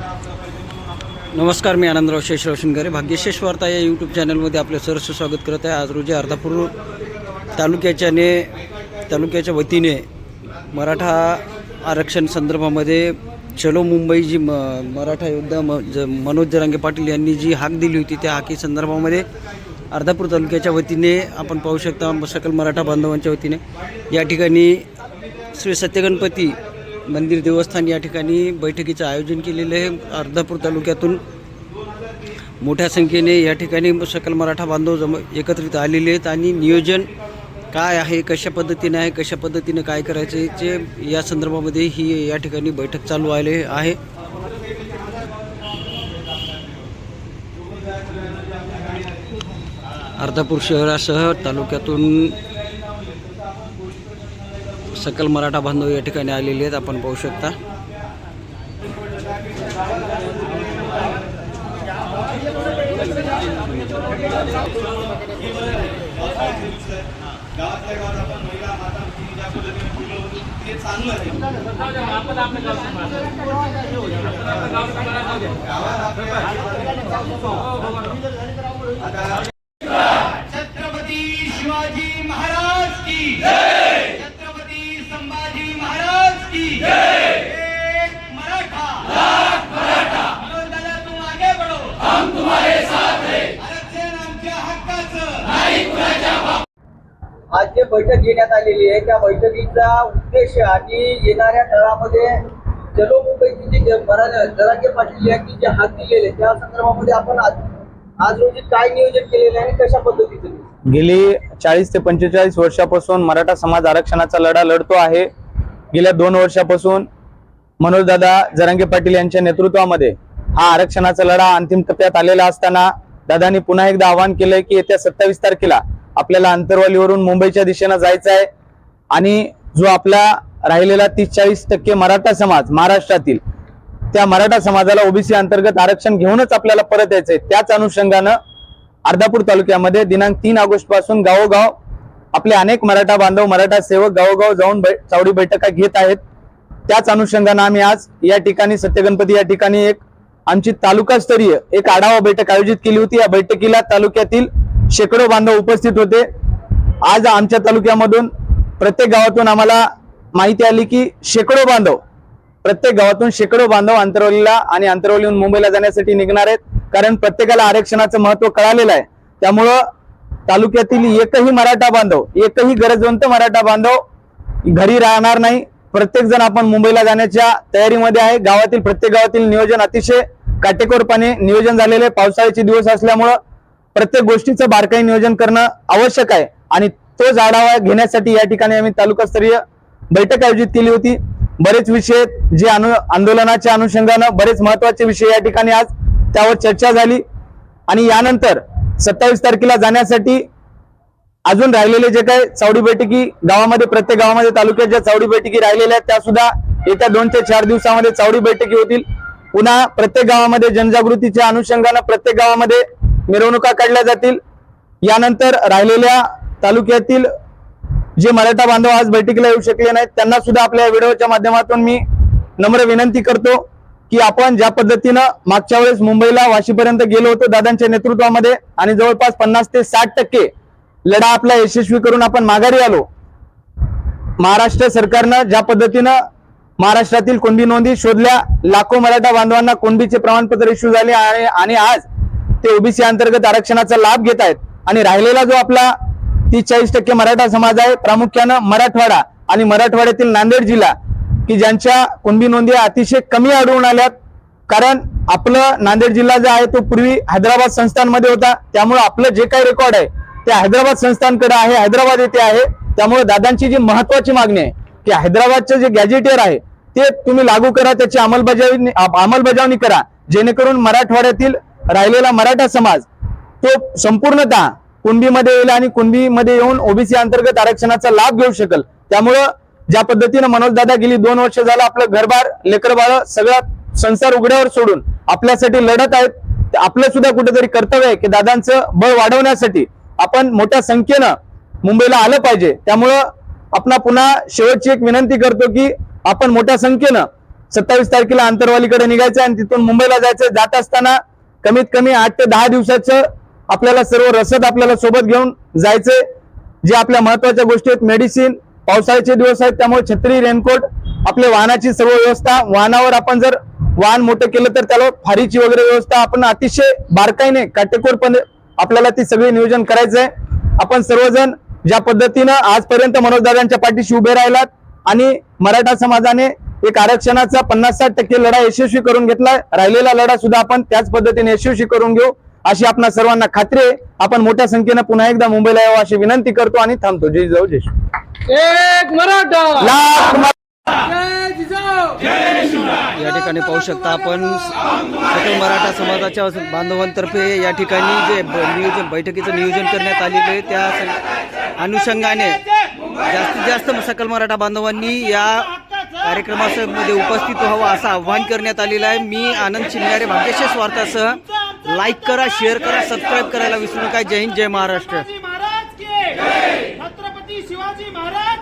नमस्कार मी आनंदराव शेष रोशनकरे भाग्यशेष वार्ता या यूट्यूब चॅनलमध्ये आपले सरस स्वागत करत आहे. आज रोजी अर्धापूर तालुक्याच्याने तालुक्याच्या वतीने मराठा आरक्षण संदर्भामध्ये चलो मुंबई जी म मराठा योद्धा म ज मनोज जरांगे पाटील यांनी जी हाक दिली होती त्या हाकी संदर्भामध्ये अर्धापूर तालुक्याच्या वतीने आपण पाहू शकता सकल मराठा बांधवांच्या वतीने. या ठिकाणी श्री सत्यगणपती मंदिर देवस्थान या ठिकाणी बैठकीचं आयोजन केलेलं आहे. अर्धापूर तालुक्यातून मोठ्या संख्येने या ठिकाणी सकल मराठा बांधव जम एकत्रित आलेले आहेत आणि नियोजन काय आहे कशा पद्धतीने आहे कशा पद्धतीने काय करायचं जे या संदर्भामध्ये ही या ठिकाणी बैठक चालू आले आहे. अर्धापूर शहरासह तालुक्यातून सकल मराठा बांधव या ठिकाणी आलेले आहेत. आपण पाहू शकता छत्रपती शिवाजी महाराज की जय छत्रपती संभाजी महाराज की जय एक मराठा लाख मराठा मनोज दादा तुम आगे बढ़ो हम तुम्हारे साथ हैं आरक्षण आमच्या हक्काचं नाही कुणाच्या आज जे बैठक घेण्यात आलेली आहे त्या बैठकीचा उद्देश आणि येणाऱ्या काळामध्ये चलो मुंबईची जी जे जरांगे पाटील यांनी जे हात दिलेले त्या संदर्भामध्ये आपण आज आज रोजी काय नियोजन केलेलं आहे आणि कशा पद्धतीचं गेली चाळीस ते पंचेचाळीस वर्षापासून मराठा समाज आरक्षणाचा लढा लढतो आहे. गेल्या दोन वर्षापासून मनोजदादा जरांगे पाटील यांच्या नेतृत्वामध्ये हा आरक्षणाचा लढा अंतिम टप्प्यात आलेला असताना दादानी पुन्हा एकदा आवाहन केलंय की येत्या सत्तावीस तारखेला आपल्याला अंतरवालीवरून मुंबईच्या दिशेनं जायचं आहे. आणि जो आपला राहिलेला तीस चाळीस टक्के मराठा समाज महाराष्ट्रातील त्या मराठा समाजाला ओबीसी अंतर्गत आरक्षण घेऊनच आपल्याला परत यायचंय. त्याच अनुषंगानं अर्धापूर तालुक्यामध्ये दिनांक तीन ऑगस्टपासून गावोगाव आपले अनेक मराठा बांधव मराठा सेवक गावोगाव जाऊन चावडी बैठका घेत आहेत. त्याच अनुषंगानं आम्ही आज या ठिकाणी सत्यगणपती या ठिकाणी एक आमची तालुकास्तरीय एक आढावा बैठक आयोजित केली होती. या बैठकीला तालुक्यातील शेकडो बांधव उपस्थित होते. आज आमच्या तालुक्यामधून प्रत्येक गावातून आम्हाला माहिती आली की शेकडो बांधव प्रत्येक गावातून शेकडो बांधव अंतरवलीला आणि अंतरवलीहून मुंबईला जाण्यासाठी निघणार आहेत. कारण प्रत्येकाला आरक्षणाचं महत्त्व कळालेलं आहे. त्यामुळं तालुक्यातील एकही मराठा बांधव एकही गरजवंत मराठा बांधव घरी राहणार नाही. प्रत्येक जण आपण मुंबईला जाण्याच्या तयारीमध्ये आहे. गावातील प्रत्येक गावातील नियोजन अतिशय काटेकोरपणे नियोजन झालेले पावसाळ्याचे दिवस असल्यामुळं प्रत्येक गोष्टीचं बारकाई नियोजन करणं आवश्यक आहे. आणि तोच आढावा घेण्यासाठी या ठिकाणी आम्ही तालुकास्तरीय बैठक आयोजित केली होती. बरेच विषय जे अनु आंदोलनाच्या अनुषंगानं बरेच महत्त्वाचे विषय या ठिकाणी आज त्यावर चर्चा झाली. आणि यानंतर सत्तावीस तारखेला जाण्यासाठी अजून राहिलेले जे काही चावडी बैठकी गावामध्ये प्रत्येक गावामध्ये तालुक्यात ज्या चावडी बैठकी राहिलेल्या आहेत त्या सुद्धा येत्या दोन ते चार दिवसामध्ये चावडी बैठकी होतील. पुन्हा प्रत्येक गावामध्ये जनजागृतीच्या अनुषंगानं प्रत्येक गावामध्ये मिरवणुका काढल्या जातील. यानंतर राहिलेल्या तालुक्यातील जे मराठा बांधव आज बैठकीला येऊ शकले नाहीत त्यांना सुद्धा आपल्या व्हिडिओच्या माध्यमातून मी नम्र विनंती करतो की आपण ज्या पद्धतीनं मागच्या वेळेस मुंबईला वाशीपर्यंत गेलो होतो दादांच्या नेतृत्वामध्ये आणि जवळपास पन्नास ते साठ टक्के लढा आपला यशस्वी करून आपण माघारी आलो. महाराष्ट्र सरकारनं ज्या पद्धतीनं महाराष्ट्रातील कुणबी नोंदी शोधल्या लाखो मराठा बांधवांना कुणबीचे प्रमाणपत्र इश्यू झाले आणि आणि आज ते ओबीसी अंतर्गत आरक्षणाचा लाभ घेत आहेत. आणि राहिलेला जो आपला तीस चाळीस टक्के मराठा समाज आहे प्रामुख्यानं मराठवाडा आणि मराठवाड्यातील नांदेड जिल्हा की ज्यांच्या कुणबी नोंदी अतिशय कमी आढळून आल्यात. कारण आपलं नांदेड जिल्हा जो आहे तो पूर्वी हैदराबाद संस्थानमध्ये होता. त्यामुळे आपलं जे काही रेकॉर्ड आहे ते हैदराबाद संस्थानकडे आहे हैदराबाद येथे आहे. त्यामुळे दादांची जी महत्वाची मागणी आहे की हैदराबादचं जे गॅजेटियर आहे ते तुम्ही लागू करा त्याची अंमलबजावणी अंमलबजावणी करा. जेणेकरून मराठवाड्यातील राहिलेला मराठा समाज तो संपूर्णतः कुणबीमध्ये येईल आणि कुणबीमध्ये येऊन ओबीसी अंतर्गत आरक्षणाचा लाभ घेऊ शकेल. त्यामुळं ज्या पद्धतीनं मनोज दादा गेली दोन वर्ष झालं आपलं घरबार लेकरबाळ सगळा संसार उघड्यावर सोडून आपल्यासाठी लढत आहेत. आपलं सुद्धा कुठेतरी कर्तव्य आहे की दादांचं बळ वाढवण्यासाठी आपण मोठ्या संख्येनं मुंबईला आलं पाहिजे. त्यामुळं आपण पुन्हा शेवटची एक विनंती करतो की आपण मोठ्या संख्येनं सत्तावीस तारखेला आंतरवालीकडे निघायचं आणि तिथून मुंबईला जायचं. जात असताना कमीत कमी आठ ते दहा दिवसाचं आपल्याला सर्व रसद आपल्याला सोबत घेऊन जायचंय. जे आपल्या महत्त्वाच्या गोष्टी आहेत मेडिसिन पावसाळ्याचे दिवस आहेत त्यामुळे छत्री रेनकोट आपल्या वाहनाची सर्व व्यवस्था. वाहनावर आपण जर वाहन मोठं केलं तर त्याला फारीची वगैरे व्यवस्था. आपण अतिशय बारकाईने काटेकोरपणे आपल्याला ती सगळी नियोजन करायचं आहे आपण सर्वजण ज्या पद्धतीनं आजपर्यंत मनोजदादांच्या पाठीशी उभे राहिलात आणि मराठा समाजाने एक आरक्षणाचा पन्नास साठ टक्के लढा यशस्वी करून घेतला राहिलेला लढा सुद्धा आपण त्याच पद्धतीने यशस्वी करून घेऊ अशी आपणा सर्वांना खात्री आहे. आपण मोठ्या संख्येनं पुन्हा एकदा मुंबईला यावं अशी विनंती करतो आणि थांबतो. जय जाऊ जय. एक मराठा! या ठिकाणी पाहू शकता आपण सकल मराठा समाजाच्या बांधवांतर्फे या ठिकाणी जे नियोजन बैठकीचं नियोजन करण्यात आलेलं आहे. त्या अनुषंगाने जास्तीत जास्त सकल मराठा बांधवांनी या कार्यक्रमामध्ये उपस्थित व्हावं असं आव्हान करण्यात आलेलं आहे. मी आनंद शिंगारे भाग्यशेष स्वार्थासह लाईक करा शेअर करा सबस्क्राईब करायला विसरू नका. जय हिंद जय महाराष्ट्र. शिवाजी महाराज